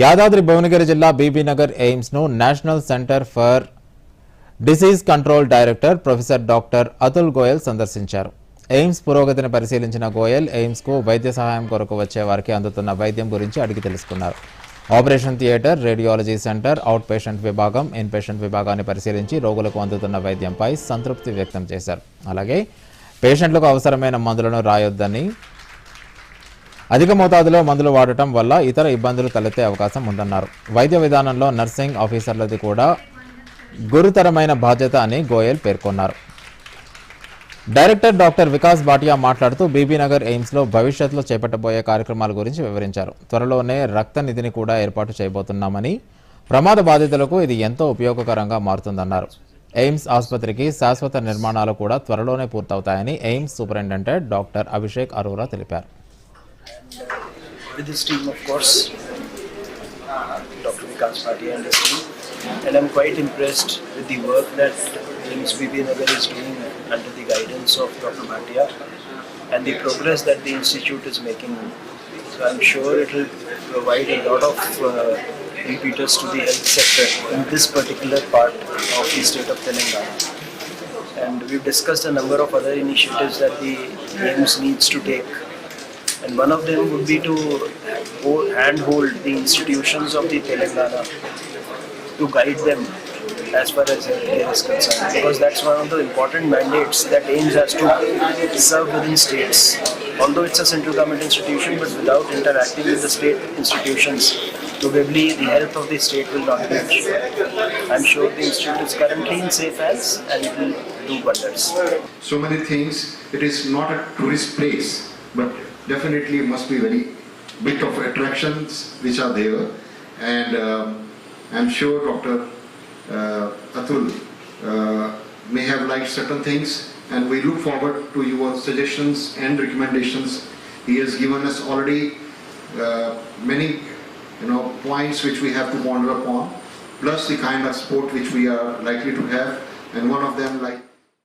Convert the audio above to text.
యాదాద్రి భువనగిరి జిల్లా Bibinagar ఎయిమ్స్ను national centre for disease control director professor doctor Atul Goyal సందర్శించారు. AIIMS పురోగతిని పరిశీలించిన గోయల్ ఎయిమ్స్కు వైద్య సహాయం కొరకు వచ్చే వారికి అందుతున్న వైద్యం గురించి అడిగి తెలుసుకున్నారు. Operation theatre radiology centre outpatient విభాగం ఇన్ పేషెంట్ విభాగాన్ని పరిశీలించి రోగులకు అందుతున్న వైద్యంపై సంతృప్తి వ్యక్తం చేశారు. అలాగే పేషెంట్లకు అవసరమైన మందులను రాయొద్దని అధిక మోతాదులో మందులు వాడటం వల్ల ఇతర ఇబ్బందులు తలెత్తే అవకాశం ఉందన్నారు. వైద్య విధానంలో నర్సింగ్ ఆఫీసర్లది కూడా గురుతరమైన బాధ్యత అని గోయల్ పేర్కొన్నారు. డైరెక్టర్ డాక్టర్ వికాస్ భాటియా మాట్లాడుతూ బీబీనగర్ ఎయిమ్స్లో భవిష్యత్తులో చేపట్టబోయే కార్యక్రమాల గురించి వివరించారు. త్వరలోనే రక్త నిధిని కూడా ఏర్పాటు చేయబోతున్నామని ప్రమాద బాధితులకు ఇది ఎంతో ఉపయోగకరంగా మారుతుందన్నారు. ఎయిమ్స్ ఆసుపత్రికి శాశ్వత నిర్మాణాలు కూడా త్వరలోనే పూర్తవుతాయని AIIMS superintendent doctor Abhishek Arora తెలిపారు. With his team, of course, Dr. Vikas Bhatia and his team. And I'm quite impressed with the work that AIMS BB Nagar is doing under the guidance of Dr. Bhatia and the progress that the institute is making. So I'm sure it will provide a lot of uh, impetus to the health sector in this particular part of the state of Telangana. And we've discussed a number of other initiatives that the AIMS needs to take and one of them would be to handhold the institutions of the Telangana to guide them as far as healthcare is concerned because that's one of the important mandates that AIMS has to serve within states. Although it's a central government institution, but without interacting with the state institutions, probably the health of the state will not be ensured. I'm sure the institute is currently in safe hands and it will do wonders. so many things. It is not a tourist place, but definitely must be very bit of attractions which are there. And um, I'm sure Dr. Uh, Atul uh, may have liked certain things, and we look forward to your suggestions and recommendations. He has given us already uh, many, you know, points which we have to ponder upon, plus the kind of support which we are likely to have, and one of them like.